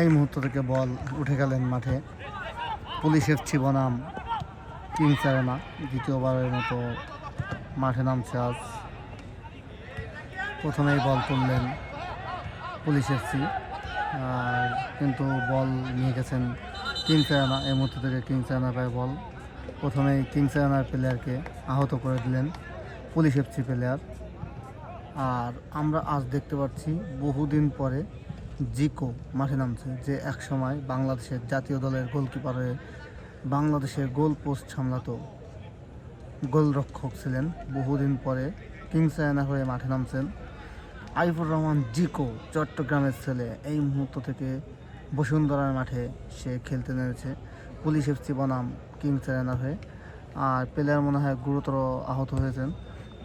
এই মুহূর্ত থেকে বল উঠে গেলেন মাঠে। পুলিশের বনাম কিংস দ্বিতীয়বারের মতো মাঠে নামছে আজ। প্রথমেই বল তুললেন পুলিশ এফসি আর কিন্তু বল নিয়ে গেছেন কিংস আরেনা এই মুহূর্ত থেকে কিংস আরেনা পায় বল। প্রথমেই কিংস আরেনার প্লেয়ারকে আহত করে দিলেন পুলিশ এফসি প্লেয়ার। আর আমরা আজ দেখতে পাচ্ছি বহুদিন পরে জিকো মাঠে নামছে, যে একসময় বাংলাদেশের জাতীয় দলের গোলকিপার বাংলাদেশের গোল পোস্ট সামলাতো গোলরক্ষক ছিলেন। বহুদিন পরে কিংস আয়না হয়ে মাঠে নামছেন আইফুর রহমান জিকো, চট্টগ্রামের ছেলে। এই মুহূর্ত থেকে বসুন্ধরার মাঠে সে খেলতে নেমেছে। পুলিশ এফসি বনাম কিংস আয়না হয়ে। আর প্লেয়ার মনে হয় গুরুতর আহত হয়েছেন,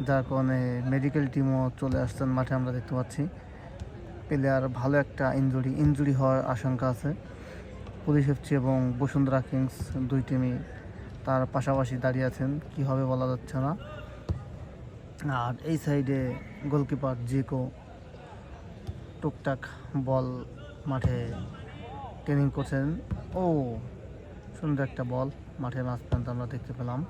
যার কারণে মেডিকেল টিমও চলে আসছেন মাঠে, আমরা দেখতে পাচ্ছি। প্লেয়ার ভালো একটা ইনজুরি ইনজুরি হওয়ার আশঙ্কা আছে। পুলিশ এফসি এবং বসুন্ধরা কিংস দুই টিমই তার পাশাপাশি দাঁড়িয়ে আছেন। কী হবে বলা যাচ্ছে না। আর এই সাইডে গোলকিপার জিকো টুকটাক বল মাঠে ট্রেনিং করছেন। ও, সুন্দর একটা বল মাঠের মাঝখানতে আমরা দেখতে পেলাম।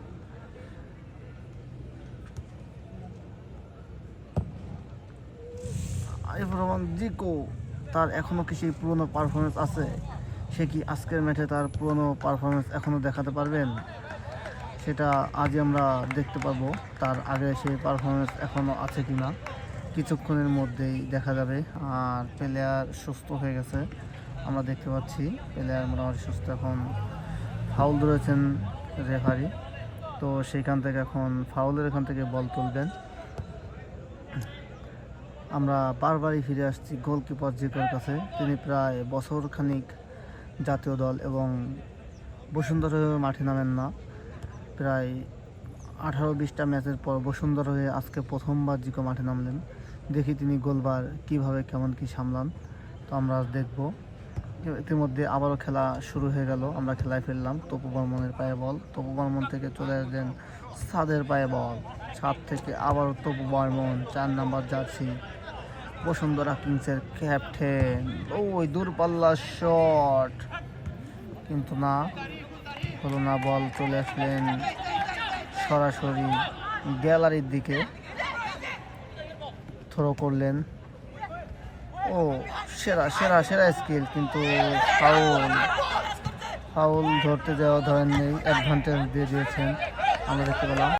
আরিফুর রহমান জিকো, তার এখনও কি সেই পুরনো পারফরমেন্স আছে? সে কি আজকের ম্যাচে তার পুরনো পারফরমেন্স এখনও দেখাতে পারবেন? সেটা আজই আমরা দেখতে পাবো তার আগে সেই পারফরমেন্স এখনও আছে কি না কিছুক্ষণের মধ্যেই দেখা যাবে, আর প্লেয়ার সুস্থ হয়ে গেছে, আমরা দেখতে পাচ্ছি। প্লেয়ার মোটামুটি সুস্থ এখন ফাউল ধরেছেন রেফারি তো সেইখান থেকে এখন ফাউলের এখান থেকে বল তুলবেন। আমরা বারবারই ফিরে আসছি গোলকিপার জিকোর কাছে। তিনি প্রায় বছর খানিক জাতীয় দল এবং বসুন্ধরা হয়ে মাঠে নামেন না। প্রায় আঠারো বিশটা ম্যাচের পর বসুন্ধরা হয়ে আজকে প্রথমবার জিকো মাঠে নামলেন। দেখি তিনি গোলবার কীভাবে, কেমন কি সামলান। তো আমরা দেখব। ইতিমধ্যে আবারও খেলা শুরু হয়ে গেল। আমরা খেলায় ফিরলাম। তপু বর্মনের পায়ে বল। তপু বর্মন থেকে চলে আসলেন সাদের পায়ে বল। ছাদ থেকে আবারও তপু বর্মন, চার নাম্বার জার্সি। বসুন্ধরা কিংসের ক্যাপ্টেন ওই দূরপাল্লা শট কিন্তু না, হলো না বল চলে আসলেন সরাসরি গ্যালারির দিকে। থ্রো করলেন। ও, সেরা সেরা সেরা স্কিল কিন্তু ফাউল ফাউল ধরতে যাওয়া ধরেন নেই অ্যাডভান্টেজ দিয়ে দিয়েছেন। আমরা দেখতে পেলাম।